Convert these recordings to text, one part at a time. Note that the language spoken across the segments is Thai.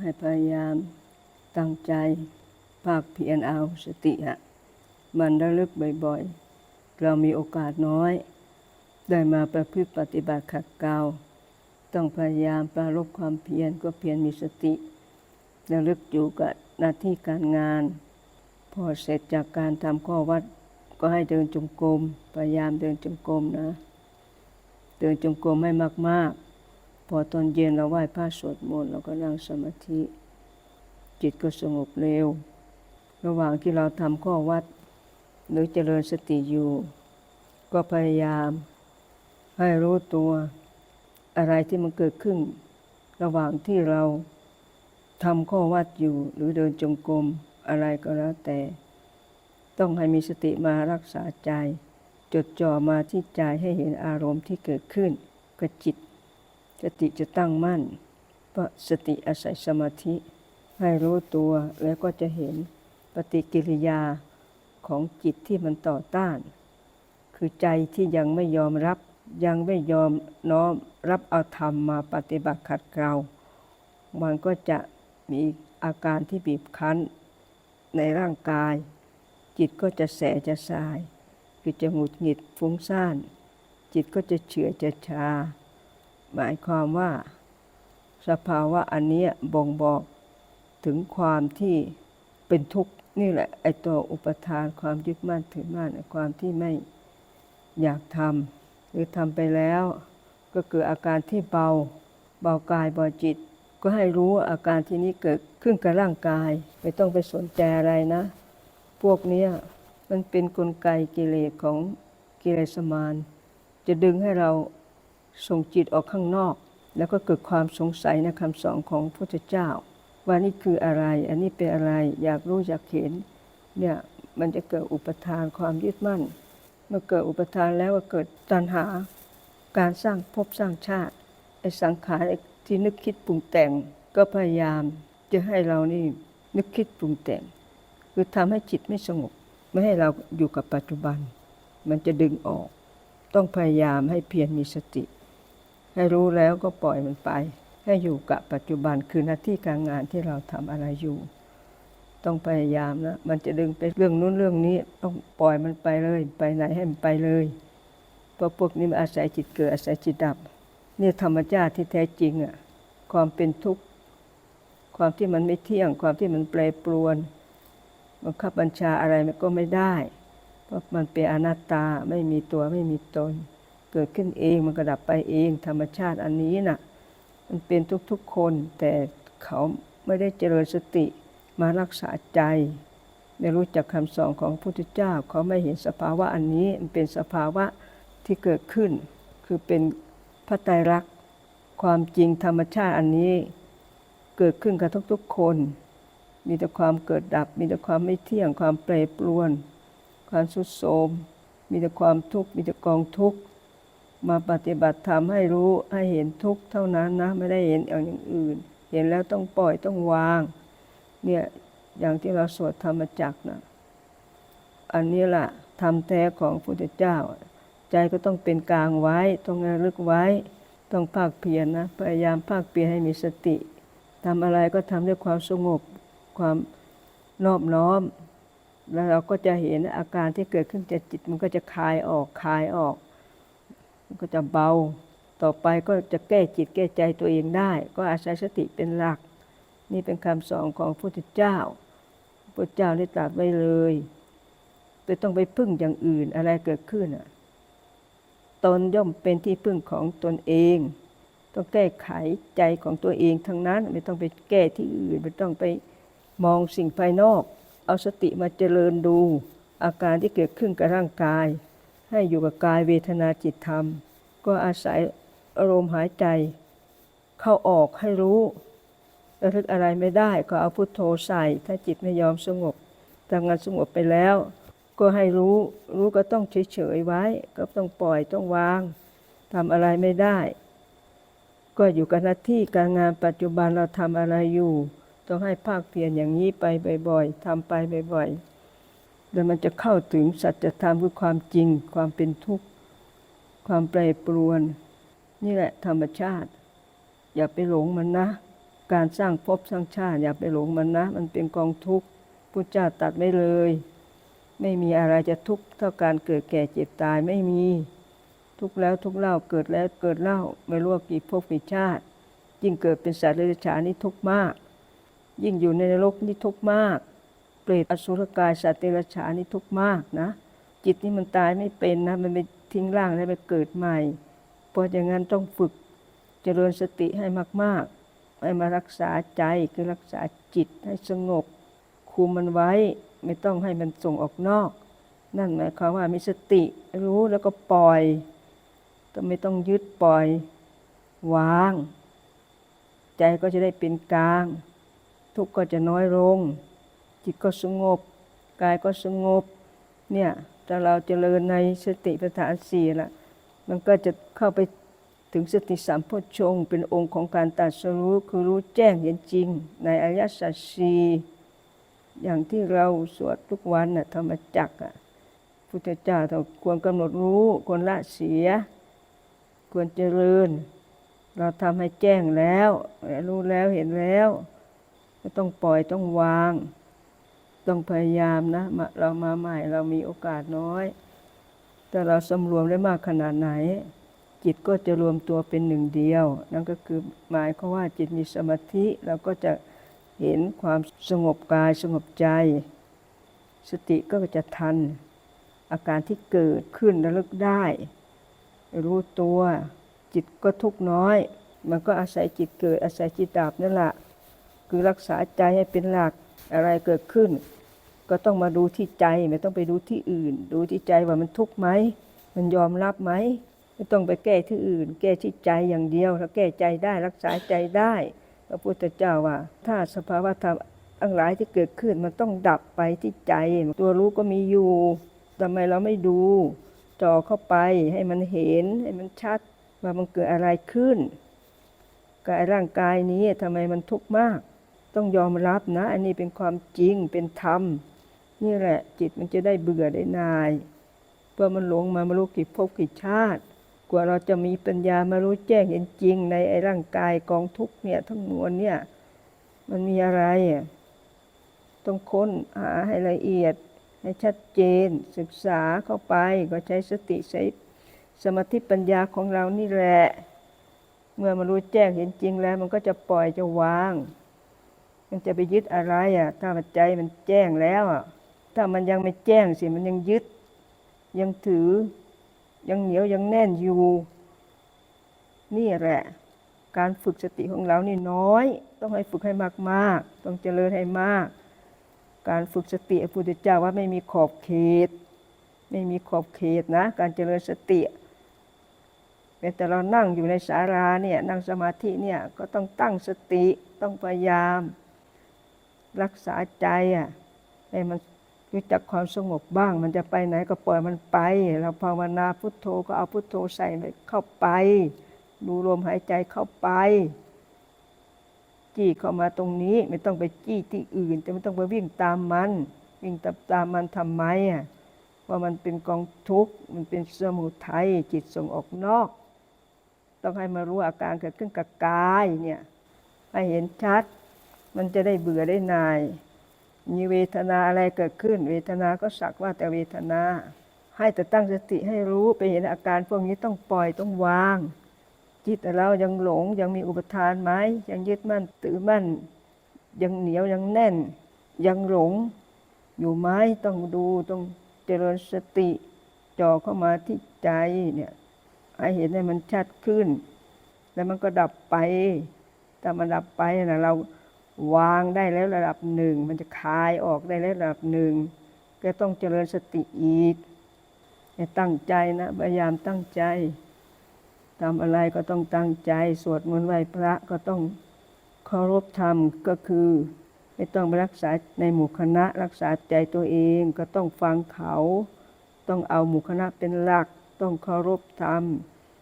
ให้พยายามตั้งใจ ภาคเพียรเอาสติอะมันระลึกบ่อยๆ เรามีโอกาสน้อย ได้มาประพฤติปฏิบัติขัดเกลาต้องพยายามปรารบความเพียรก็เพียรมีสติระลึกอยู่กับหน้าที่การงาน พอเสร็จจากการทำข้อวัดก็ให้เดินจงกรมพยายามเดินจงกรมนะ เดินจงกรมให้มากๆ พอตอนเย็นเราไหว้พระสวดมนต์เราก็นั่งสมาธิ จิตก็สงบเร็ว ระหว่างที่เราทำข้อวัด หรือเจริญสติอยู่ ก็พยายามให้รู้ตัวอะไรที่มันเกิดขึ้น ระหว่างที่เราทำข้อวัดอยู่หรือเดินจงกรมอะไรก็แล้วแต่ ต้องให้มีสติมารักษาใจ จดจ่อมาที่ใจให้เห็นอารมณ์ที่เกิดขึ้นกับจิต สติจะตั้งมั่นเพราะสติอาศัยสมาธิ ให้รู้ตัวแล้วก็จะเห็นปฏิกิริยาของจิตที่มันต่อต้าน คือใจที่ยังไม่ยอมรับยังไม่ยอมน้อมรับเอาธรรมมาปฏิบัติขัดเกลา มันก็จะมีอาการที่บีบคั้น ในร่างกาย จิตก็จะแสจะสาย คือจะหงุดหงิดฟุ้งซ่าน จิตก็จะเฉื่อยจะชา หมายความว่า สภาวะอันนี้บ่งบอกถึงความที่เป็นทุกข์นี่แหละไอตัวอุปทานความยึดมั่นถือมั่นความที่ไม่อยากทำหรือทำไปแล้ว ก็เกิดอาการที่เบาเบากายเบาจิต ก็ให้รู้อาการที่นี้เกิดขึ้นกับร่างกาย ไม่ต้องไปสนใจอะไรนะ พวกนี้มันเป็นนกลไกกิเลสของกิเลสมารจะดึงให้เรา ส่งจิตออกข้างนอก แล้วก็เกิดความสงสัยในคำสอนของพระพุทธเจ้า ว่านี่คืออะไร อันนี้เป็นอะไร อยากรู้อยากเห็น เนี่ยมันจะเกิดอุปทานความยึดมั่น เมื่อเกิดอุปทานแล้วก็เกิดตัณหา การสร้างภพสร้างชาติไอ้สังขารที่นึกคิดปรุงแต่ง ก็พยายามจะให้เรานี่นึกคิดปรุงแต่ง คือทำให้จิตไม่สงบ ไม่ให้เราอยู่กับปัจจุบัน มันจะดึงออก ต้องพยายามให้เพียรมีสติ ให้รู้แล้วก็ปล่อยมันไป ให้อยู่กับปัจจุบันคือหน้าที่การงานที่เราทำอะไรอยู่ ต้องพยายามนะ มันจะดึงไปเรื่องนู้นเรื่องนี้ ต้องปล่อยมันไปเลย ไปไหนให้มันไปเลย เพราะพวกนี้มันอาศัยจิตเกิดอาศัยจิตดับ นี่ธรรมชาติที่แท้จริงอะ ความเป็นทุกข์ ความที่มันไม่เที่ยง ความที่มันแปรปรวน บังคับบัญชาอะไรมันก็ไม่ได้ เพราะมันเป็นอนัตตา ไม่มีตัวไม่มีตน เกิดขึ้นเองมันก็ดับไปเองธรรมชาติอันนี้น่ะมันเป็นทุกๆคนแต่เขาไม่ได้เจริญสติมารักษาใจ ไม่รู้จักคำสอนของพระพุทธเจ้า เขาไม่เห็นสภาวะอันนี้มันเป็นสภาวะที่เกิดขึ้น คือเป็นพระไตรลักษณ์ความจริงธรรมชาติอันนี้ เกิดขึ้นกับทุกๆคน มีแต่ความเกิดดับ มีแต่ความไม่เที่ยงความแปรปรวน ความสุดโทมมีแต่ความทุกข์มีแต่กองทุกข์ มาปฏิบัติธรรมให้รู้ให้เห็นทุกข์เท่านั้นนะ ไม่ได้เห็นอย่างอื่น เห็นแล้วต้องปล่อยต้องวาง เนี่ยอย่างที่เราสวดธรรมจักนะอันนี้แหละทำแท้ของพระพุทธเจ้า ใจก็ต้องเป็นกลางไว้ ต้องระลึกไว้ ต้องภาคเพียรนะพยายามภาคเพียรให้มีสติทำอะไรก็ทำด้วยความสงบความนอบน้อม แล้วเราก็จะเห็นอาการที่เกิดขึ้นจากจิตมันก็จะคลายออกคลายออก มันก็จะเบา ต่อไปก็จะแก้จิตแก้ใจตัวเองได้ ก็อาศัยสติเป็นหลัก นี่เป็นคำสอนของพระพุทธเจ้าพระพุทธเจ้าได้ตรัสไว้เลยไม่ต้องไปพึ่งอย่างอื่นอะไรเกิดขึ้นอะตนย่อมเป็นที่พึ่งของตนเอง ต้องแก้ไขใจของตัวเองทั้งนั้น ไม่ต้องไปแก้ที่อื่น ไม่ต้องไปมองสิ่งภายนอก เอาสติมาเจริญดู อาการที่เกิดขึ้นกับร่างกาย ให้อยู่กับกายเวทนาจิตธรรม ก็อาศัยอารมณ์หายใจ เข้าออกให้รู้ระลึกอะไรไม่ได้ก็เอาพุทโธใส่ ถ้าจิตไม่ยอมสงบทำงานสงบไปแล้ว ก็ให้รู้รู้ก็ต้องเฉยๆไว้ ก็ต้องปล่อยต้องวางทำอะไรไม่ได้ ก็อยู่กับหน้าที่การงานปัจจุบันเราทำอะไรอยู่ ต้องให้ภาคเพียรอย่างนี้ไปบ่อยๆทำไปบ่อยๆ แล้วมันจะเข้าถึงสัจธรรมคือความจริง ความเป็นทุกข์ ความแปรปรวน นี่แหละธรรมชาติ อย่าไปหลงมันนะ การสร้างภพสร้างชาติ อย่าไปหลงมันนะ มันเป็นกองทุกข์พุทธเจ้าตัดไม่เลย ไม่มีอะไรจะทุกข์เท่าการเกิดแก่เจ็บตายไม่มี ทุกแล้วทุกเล่าเกิดแล้วเกิดเล่าไม่รู้ว่ากี่ภพกี่ชาติ ยิ่งเกิดเป็นสัตว์เดรัจฉานนี่ทุกข์มาก ยิ่งอยู่ในนรกนี่ทุกข์มาก เปรตอสุรกายสัตว์เดรัจฉานนี่ทุกข์มากนะ จิตนี่มันตายไม่เป็นนะ มันไปทิ้งร่างแล้วไปเกิดใหม่ เพราะอย่างนั้นต้องฝึกเจริญสติให้มากๆให้มารักษาใจคือรักษาจิตให้สงบ คุมมันไว้ไม่ต้องให้มันส่งออกนอก นั่นหมายความว่ามีสติรู้แล้วก็ปล่อยก็ไม่ต้องยึดปล่อย วาง ใจก็จะได้เป็นกลาง ทุกข์ก็จะน้อยลง จิตก็สงบ กายก็สงบ เนี่ยถ้าเราเจริญในสติปัฏฐานสี่ละมันก็จะเข้าไปถึงสติสัมโพชง เป็นองค์ของการตัดสรู้คือรู้แจ้งเห็นจริง ในอริยสัจสีอย่างที่เราสวดทุกวันน่ะธรรมจักรอะพุทธเจ้าเราควรกำหนดรู้ควรละเสีย ควรเจริญ เราทำให้แจ้งแล้ว รู้แล้วเห็นแล้ว ก็ต้องปล่อยต้องวาง ต้องพยายามนะมาเรามาใหม่เรามีโอกาสน้อย แต่เราสำรวมได้มากขนาดไหน จิตก็จะรวมตัวเป็นหนึ่งเดียว นั่นก็คือหมายความว่าจิตมีสมาธิเราก็จะเห็นความสงบกายสงบใจ สติก็จะทัน อาการที่เกิดขึ้นระลึกได้ รู้ตัวจิตก็ทุกน้อย มันก็อาศัยจิตเกิดอาศัยจิตดับนั่นแหละคือรักษาใจให้เป็นหลักอะไรเกิดขึ้น ก็ต้องมาดูที่ใจไม่ต้องไปดูที่อื่น ดูที่ใจว่ามันทุกข์ไหมมันยอมรับไหมไม่ต้องไปแก้ที่อื่น แก้ที่ใจอย่างเดียวถ้าแก้ใจได้รักษาใจได้พระพุทธเจ้าว่า ถ้าสภาวะธรรมอังหลายที่เกิดขึ้นมันต้องดับไปที่ใจ ตัวรู้ก็มีอยู่ทำไมเราไม่ดูจ่อเข้าไปให้มันเห็นให้มันชัดว่ามันเกิดอะไรขึ้นกายร่างกายนี้ทำไมมันทุกข์มาก ต้องยอมรับนะ อันนี้เป็นความจริงเป็นธรรม นี่แหละ จิตมันจะได้เบื่อได้นายเพื่อมันหลงมาไม่รู้กี่ภพกี่ชาติ กว่าเราจะมีปัญญามารู้แจ้งเห็นจริง ในไอ้ร่างกายกองทุกเนี่ยทั้งมวลเนี่ย มันมีอะไรอะต้องค้นหาให้ละเอียด ให้ชัดเจน ศึกษาเข้าไปก็ใช้สติใช้สมาธิปัญญาของเรานี่แหละ เมื่อมารู้แจ้งเห็นจริงแล้ว มันก็จะปล่อยจะวาง มันจะไปยึดอะไรอะ ถ้ามันใจมันแจ้งแล้วอะ ถ้ามันยังไม่แจ้งสิมันยังยึด ยังถือ ยังเหนียวยังแน่นอยู่ นี่แหละ การฝึกสติของเรานี่น้อย ต้องให้ฝึกให้มากๆ ต้องเจริญให้มาก การฝึกสติพระพุทธเจ้าว่าไม่มีขอบเขต ไม่มีขอบเขตนะ การเจริญสติเป็นแต่เรานั่งอยู่ในศาลาเนี่ยนั่งสมาธิเนี่ยก็ต้องตั้งสติต้องพยายาม รักษาใจอะให้มัน รู้จักความสงบบ้าง มันจะไปไหนก็ปล่อยมันไป เราภาวนาพุทโธก็เอาพุทโธใส่เข้าไป ดูลมหายใจเข้าไป จี้เข้ามาตรงนี้ไม่ต้องไปจี้ที่อื่นแต่ไม่ต้องไปวิ่งตามมัน วิ่งตามตามมันทำไมอะว่ามันเป็นกองทุกข์มันเป็นสมุทัยจิตส่งออกนอก ต้องให้มารู้อาการเกิดขึ้นกับกายเนี่ยให้เห็นชัด มันจะได้เบื่อได้นาย มีเวทนาอะไรเกิดขึ้น เวทนาก็สักว่าแต่เวทนา ให้แต่ตั้งสติให้รู้ไปเห็นอาการพวกนี้ต้องปล่อยต้องวาง จิตเรายังหลงยังมีอุปทานไหมยังยึดมั่นถือมั่น ยังเหนียวยังแน่น ยังหลง อยู่ไหมต้องดูต้องเจริญสติจ่อเข้ามาที่ใจเนี่ยให้เห็นให้มันชัดขึ้น แล้วมันก็ดับไปถ้ามันดับไปนะเรา วางได้แล้วระดับหนึ่ง มันจะคลายออกได้แล้วระดับหนึ่งก็ต้องเจริญสติอีกตั้งใจนะพยายามตั้งใจทำอะไรก็ต้องตั้งใจ สวดมนต์ไหว้พระก็ต้องเคารพธรรมก็คือ ไม่ต้องไปรักษาในหมู่คณะรักษาใจตัวเองก็ต้องฟังเขา ต้องเอาหมู่คณะเป็นหลัก ต้องเคารพธรรม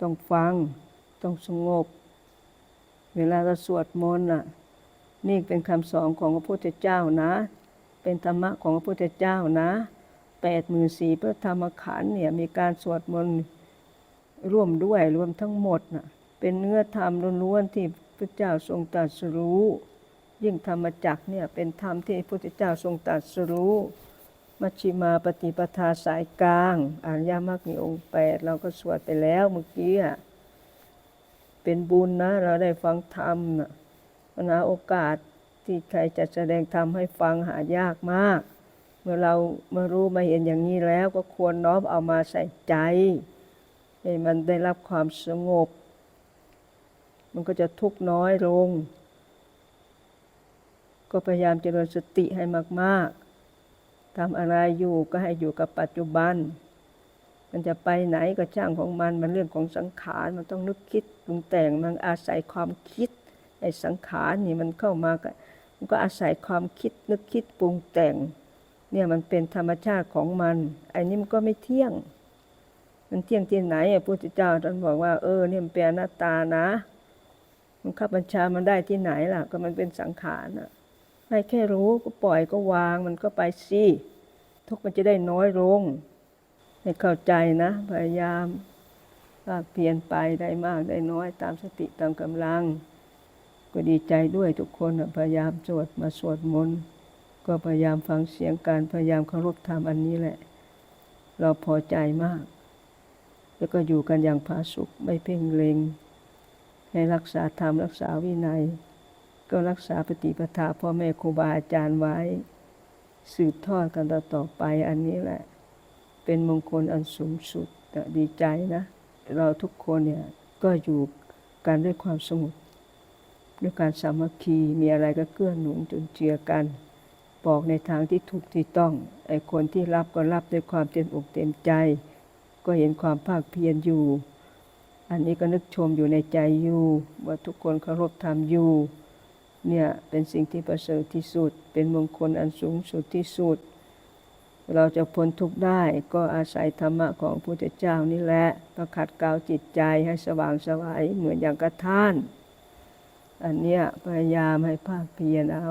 ต้องฟัง ต้องสงบ เวลาเราสวดมนต์น่ะ นี่เป็นคำสอนของพระพุทธเจ้านะ เป็นธรรมะของพระพุทธเจ้านะแปดหมื่นสี่พระธรรมขันธ์เนี่ยมีการสวดมนต์ร่วมด้วยรวมทั้งหมดน่ะเป็นเนื้อธรรมล้วนๆที่พุทธเจ้าทรงตรัสรู้ ยิ่งธรรมจักเนี่ยเป็นธรรมที่พระพุทธเจ้าทรงตรัสรู้มัชฌิมาปฏิปทาสายกลางอริยมรรคมีองค์แปดเราก็สวดไปแล้วเมื่อกี้เป็นบุญนะเราได้ฟังธรรมนะ มันหาโอกาสที่ใครจะแสดงธรรมให้ฟังหายากมาก เมื่อเรามารู้มาเห็นอย่างนี้แล้วก็ควรน้อมเอามาใส่ใจ ให้มันได้รับความสงบ มันก็จะทุกข์น้อยลง ก็พยายามเจริญสติให้มาก ๆทำอะไรอยู่ก็ให้อยู่กับปัจจุบัน มันจะไปไหนก็ช่างของมัน มันเรื่องของสังขาร มันต้องนึกคิดปรุงแต่ง มันอาศัยความคิด ไอ้สังขารนี่มันเข้ามาก็มันก็อาศัยความคิดนึกคิดปรุงแต่ง เนี่ยมันเป็นธรรมชาติของมันไอ้นี่มันก็ไม่เที่ยง มันเที่ยงที่ไหนอะพระพุทธเจ้าท่านบอกว่าเออเนี่ยมันเป็นอนัตตานะ มันขับบัญชามันได้ที่ไหนล่ะ ก็มันเป็นสังขารอะให้แค่รู้ก็ปล่อยก็วางมันก็ไปสิทุกมันจะได้น้อยลงให้เข้าใจนะพยายามภาคเพียรไปได้มากได้น้อยตามสติตามกำลัง ก็ดีใจด้วยทุกคนพยายามสวดมาสวดมนต์ก็พยายามฟังเสียงการพยายามเคารพธรรมอันนี้แหละ เราพอใจมาก แล้วก็อยู่กันอย่างผาสุกไม่เพ่งเลงให้รักษาธรรมรักษาวินัย ก็รักษาปฏิปทาพ่อแม่ครูบาอาจารย์ไว้ สืบทอดกันต่อไปอันนี้แหละ เป็นมงคลอันสูงสุดแต่ดีใจนะ เราทุกคนเนี่ยก็อยู่กันด้วยความสงบ ด้วยการสามัคคีมีอะไรก็เกื้อหนุนจุนเจือกัน บอกในทางที่ถูกที่ต้องไอ้คนที่รับก็รับด้วยความเต็มอกเต็มใจ ก็เห็นความภาคเพียรอยู่ อันนี้ก็นึกชมอยู่ในใจอยู่ว่าทุกคนเคารพธรรมอยู่เนี่ยเป็นสิ่งที่ประเสริฐที่สุด เป็นมงคลอันสูงสุดที่สุด เราจะพ้นทุกข์ได้ก็อาศัยธรรมะของพระพุทธเจ้านี่แหละประขัดเกลาจิตใจให้สว่างไสวัยเหมือนอย่างกระท่าน อันเนี้ยพยายามให้ภาคเพียรเอา